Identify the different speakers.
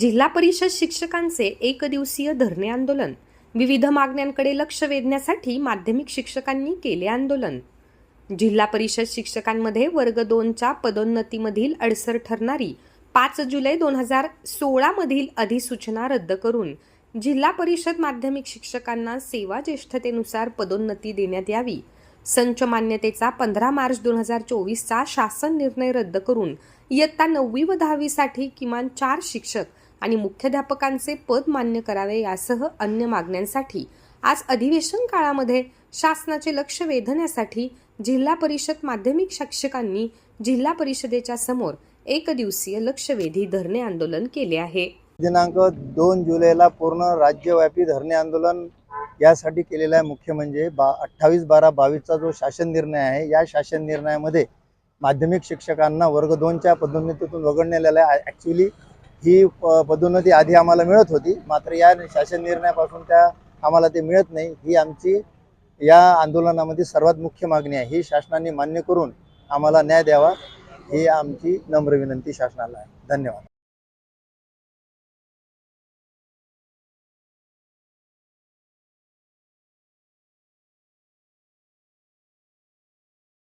Speaker 1: जिल्हा परिषद शिक्षकांचे एक दिवसीय धरणे आंदोलन. विविध मागण्यांकडे लक्ष वेधण्यासाठी माध्यमिक शिक्षकांनी केले आंदोलन. जिल्हा परिषद शिक्षकांमध्ये वर्ग दोनच्या पदोन्नतीमधील अडसर ठरणारी पाच जुलै दोन हजार सोळामधील अधिसूचना रद्द करून जिल्हा परिषद माध्यमिक शिक्षकांना सेवा ज्येष्ठतेनुसार पदोन्नती देण्यात यावी. संच मान्यतेचा पंधरा मार्च दोन हजार चोवीसचा शासन निर्णय रद्द करून इयत्ता नववी व दहावीसाठी किमान चार शिक्षक आणि मुख्याध्यापकांचे पद मान्य करावे यासह अन्य मागण्यांसाठी आज अधिवेशन काळामध्ये शासनाचे लक्ष वेधण्यासाठी जिल्हा परिषद माध्यमिक शिक्षकांनी जिल्हा परिषदेच्या समोर एक दिवसीय लक्षवेधी धरणे आंदोलन केले आहे.
Speaker 2: दिनांक दोन जुलैला पूर्ण राज्यव्यापी धरणे आंदोलन यासाठी केलेलं आहे. मुख्य म्हणजे बा अठ्ठावीस बारा बावीसचा जो शासन निर्णय आहे या शासन निर्णयामध्ये माध्यमिक शिक्षकांना वर्ग दोनच्या पदोन्नतीतून वगळण्यात आहे. ॲक्च्युली ही प- पदोन्नती आधी आम्हाला मिळत होती. मात्र या शासन निर्णयापासून त्या आम्हाला ते मिळत नाही. ही आमची या आंदोलनामध्ये सर्वात मुख्य मागणी आहे. ही शासनाने मान्य करून आम्हाला न्याय द्यावा. ही आमची नम्र विनंती शासनाला आहे. धन्यवाद.